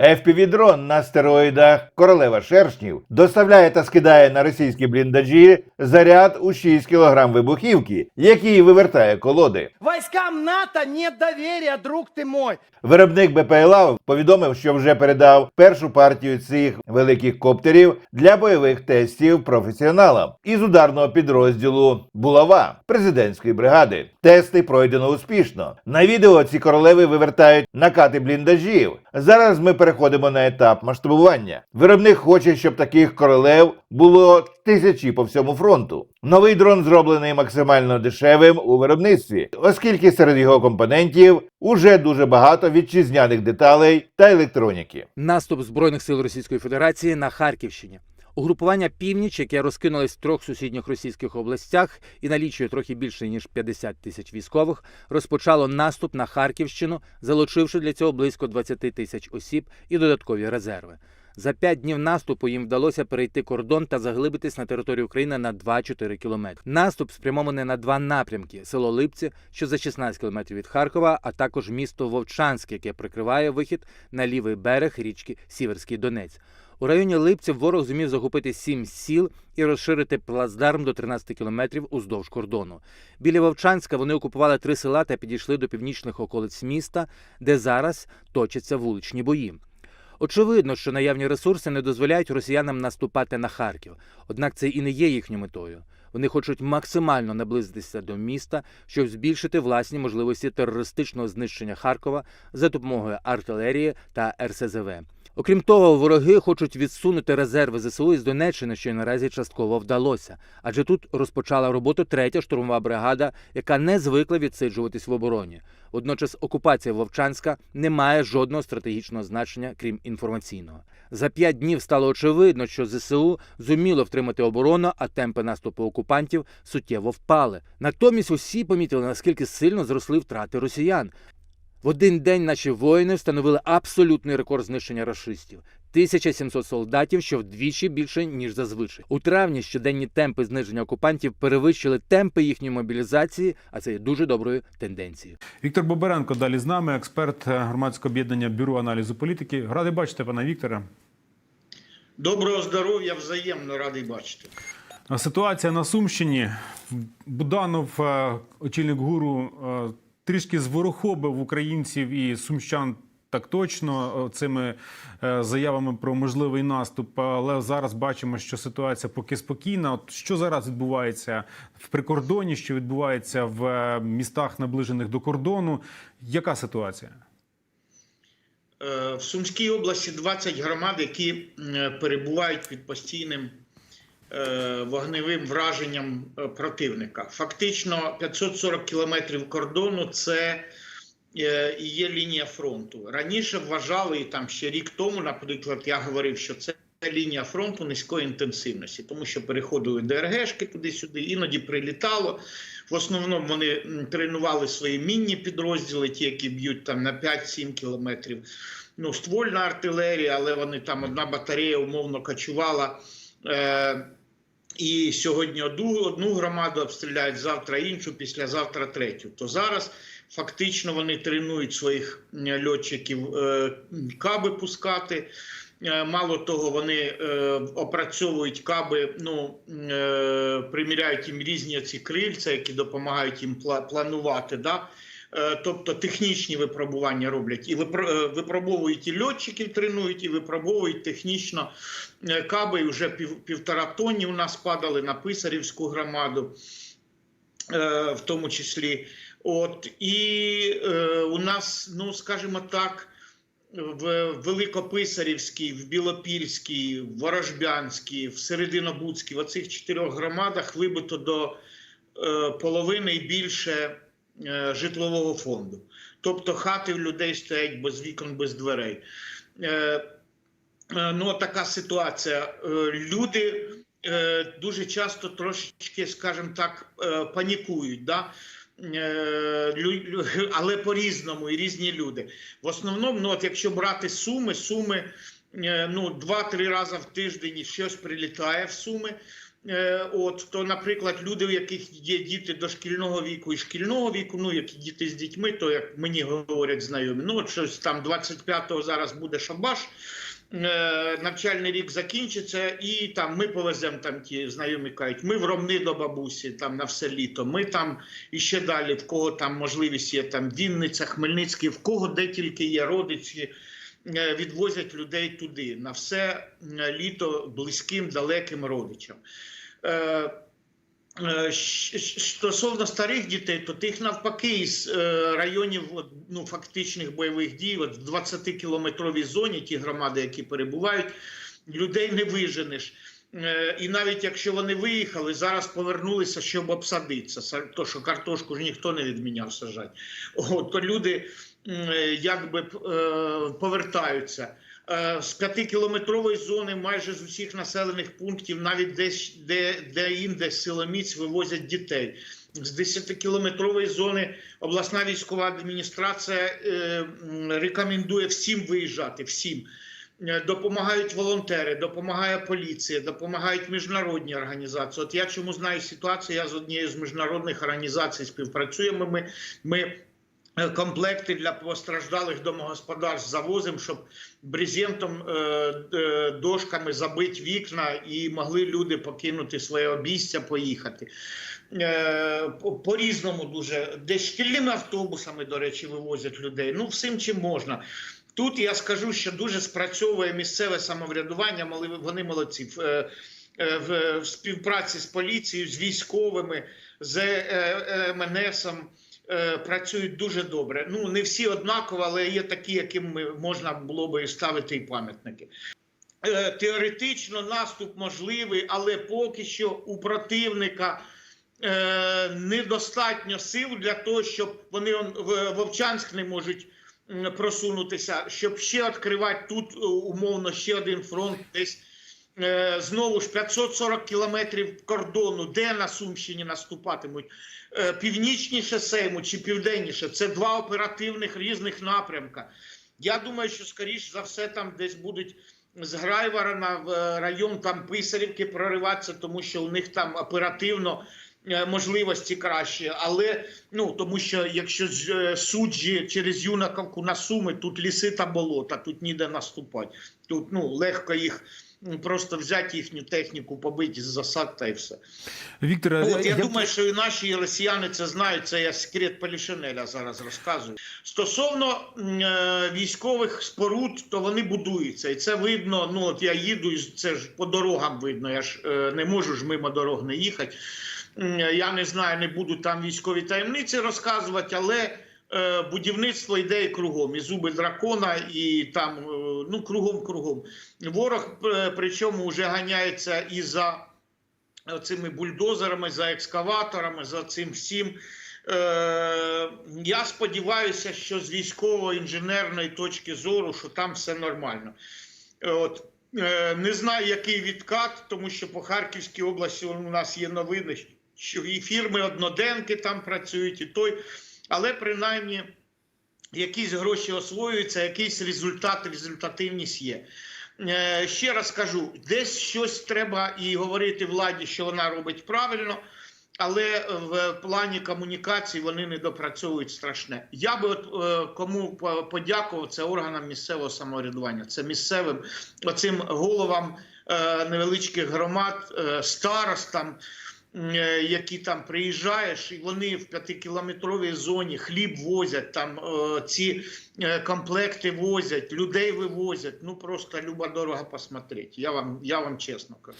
FPV-дрон на стероїдах Королева Шершнів доставляє та скидає на російські бліндажі заряд у 6 кг вибухівки, який вивертає колоди. Войскам НАТО нет доверия, друг ты мой. Виробник БПЛА повідомив, що вже передав першу партію цих великих коптерів для бойових тестів професіоналам із ударного підрозділу Булава президентської бригади. Тести пройдено успішно. На відео ці королеви вивертають накати бліндажів. Зараз ми переходимо на етап масштабування. Виробник хоче, щоб таких королев було тисячі по всьому фронту. Новий дрон зроблений максимально дешевим у виробництві, оскільки серед його компонентів уже дуже багато вітчизняних деталей та електроніки. Наступ збройних сил Російської Федерації на Харківщині. Угрупування північ, яке розкинулось в трьох сусідніх російських областях і налічує трохи більше ніж 50 тисяч військових, розпочало наступ на Харківщину, залучивши для цього близько 20 тисяч осіб і додаткові резерви. За п'ять днів наступу їм вдалося перейти кордон та заглибитись на територію України на 2-4 кілометри. Наступ спрямований на два напрямки: село Липці, що за 16 кілометрів від Харкова, а також місто Вовчанське, яке прикриває вихід на лівий берег річки Сіверський Донець. У районі Липців ворог зумів захопити сім сіл і розширити плацдарм до 13 кілометрів уздовж кордону. Біля Вовчанська вони окупували три села та підійшли до північних околиць міста, де зараз точаться вуличні бої. Очевидно, що наявні ресурси не дозволяють росіянам наступати на Харків. Однак це і не є їхньою метою. Вони хочуть максимально наблизитися до міста, щоб збільшити власні можливості терористичного знищення Харкова за допомогою артилерії та РСЗВ. Окрім того, вороги хочуть відсунути резерви ЗСУ із Донеччини, що й наразі частково вдалося. Адже тут розпочала роботу третя штурмова бригада, яка не звикла відсиджуватись в обороні. Водночас окупація Вовчанська не має жодного стратегічного значення, крім інформаційного. За п'ять днів стало очевидно, що ЗСУ зуміло втримати оборону, а темпи наступу окупантів суттєво впали. Натомість усі помітили, наскільки сильно зросли втрати росіян. В один день наші воїни встановили абсолютний рекорд знищення рашистів. 1700 солдатів, що вдвічі більше ніж зазвичай. У травні щоденні темпи зниження окупантів перевищили темпи їхньої мобілізації, а це є дуже доброю тенденцією. Віктор Боберенко далі з нами, експерт громадського об'єднання бюро аналізу політики. Радий бачити пана Віктора. Доброго здоров'я, взаємно радий бачити. Ситуація на Сумщині. Буданов, е, очільник гуру, е, трішки зворохобив українців і сумщан. Так точно е, цими е, заявами про можливий наступ, але зараз бачимо, що ситуація поки спокійна. От що зараз відбувається в прикордоні, що відбувається в е, містах, наближених до кордону? Яка ситуація? В Сумській області 20 громад, які перебувають під постійним вогневим враженням е, противника. Фактично 540 кілометрів кордону це е, є лінія фронту. Раніше вважали, і там ще рік тому, наприклад, я говорив, що це лінія фронту низької інтенсивності, тому що переходили ДРГшки туди-сюди, іноді прилітало. В основному вони тренували свої мінні підрозділи, ті, які б'ють там на 5-7 кілометрів. Ну, ствольна артилерія, але вони там одна батарея умовно кочувала. Е, і сьогодні одну, громаду обстріляють, завтра іншу, післязавтра третю. То зараз фактично вони тренують своїх льотчиків е, каби пускати. Е, Мало того, вони е, опрацьовують каби, ну приміряють їм різні ці крильця, які допомагають їм планувати. Да? Е, Тобто технічні випробування роблять і е, випробовують і льотчиків, тренують, і випробовують технічно е, каби. Вже пів, півтора тонні у нас падали на Писарівську громаду, в тому числі. От і е, у нас, ну скажімо так, в Великописарівській, в Білопільській, в Ворожбянській, в Серединобудській, в оцих чотирьох громадах вибито до е, половини і більше житлового фонду. Тобто хати в людей стоять без вікон, без дверей. Е, е, ну, така ситуація. Е, люди е, дуже часто трошечки, скажімо так, е, панікують. Да? Е, але по-різному і різні люди. В основному, ну от якщо брати суми, суми е, ну, два-три рази в тиждень щось прилітає в суми. Е, От то, наприклад, люди, у яких є діти дошкільного віку і шкільного віку, ну які діти з дітьми, то як мені говорять знайомі, ну от щось там 25-го зараз буде шабаш. е, Навчальний рік закінчиться, і там ми повеземо там ті знайомі кажуть, ми в Ромни до бабусі, там на все літо. Ми там і ще далі, в кого там можливість є там Вінниця, Хмельницький, в кого де тільки є родичі, відвозять людей туди на все е, літо близьким, далеким родичам. Е, е, Стосовно старих дітей, то тих навпаки із е, районів ну, фактичних бойових дій, от в 20-кілометровій зоні ті громади, які перебувають, людей не виженеш. Е, І навіть якщо вони виїхали, зараз повернулися, щоб обсадитися. Са- То, що картошку ж ніхто не відміняв сажати. От, то люди е, якби е, повертаються. З п'ятикілометрової зони майже з усіх населених пунктів, навіть десь де, де інде силоміць вивозять дітей. З 10-кілометрової зони обласна військова адміністрація е, рекомендує всім виїжджати. Всім допомагають волонтери, допомагає поліція, допомагають міжнародні організації. От я чому знаю ситуацію, я з однією з міжнародних організацій співпрацюємо. Ми, ми е, комплекти для постраждалих домогосподарств завозимо, щоб брезентом, е, е, дошками забити вікна і могли люди покинути своє обійстя, поїхати. Е, по- По-різному дуже. Десь шкільними автобусами, до речі, вивозять людей. Ну, всім чим можна. Тут я скажу, що дуже спрацьовує місцеве самоврядування, вони молодці. В, е, е, в, співпраці з поліцією, з військовими, з е, МНСом працюють дуже добре. Ну, не всі однаково, але є такі, яким можна було би ставити і пам'ятники. Теоретично наступ можливий, але поки що у противника недостатньо сил для того, щоб вони Вовчанськ не можуть просунутися, щоб ще відкривати тут е, умовно ще один фронт десь. Е, Знову ж 540 кілометрів кордону, де на Сумщині наступатимуть, Е, північніше Сейму чи південніше. Це два оперативних різних напрямка. Я думаю, що скоріш за все там десь будуть з Грайворона в е, район там Писарівки прориватися, тому що у них там оперативно можливості кращі. Але ну тому що якщо е, суджі через Юнаковку на Суми, тут ліси та болота, тут ніде наступати. Тут ну легко їх просто взяти їхню техніку, побити з засад та й все. Віктор, От, я я- думаю, що і наші і росіяни це знають. Це я секрет Полішинеля зараз розказую. Стосовно е, військових споруд, то вони будуються, і це видно. Ну от я їду, і це ж по дорогам видно. Я ж е, не можу ж мимо дорог не їхати. Я не знаю, не буду там військові таємниці розказувати, але е, будівництво йде і кругом. І зуби дракона, і там е, ну кругом кругом. Ворог е, причому вже ганяється і за цими бульдозерами, за екскаваторами, за цим всім. Я сподіваюся, що з військово-інженерної точки зору, що там все нормально. От, не знаю, який відкат, тому що по Харківській області у нас є новини, що і фірми одноденки там працюють, і той. Але принаймні якісь гроші освоюються, якийсь результат, результативність є. Е, Ще раз кажу, десь щось треба і говорити владі, що вона робить правильно, але в плані комунікації вони не допрацьовують страшне. Я би от е, кому подякував, це органам місцевого самоврядування, це місцевим оцим головам е, невеличких громад, старостам. Е, Які там приїжджаєш, і вони в п'ятикілометровій зоні хліб возять, там е, ці е, комплекти возять, людей вивозять. Ну просто люба дорога посмотреть. Я вам, я вам чесно кажу.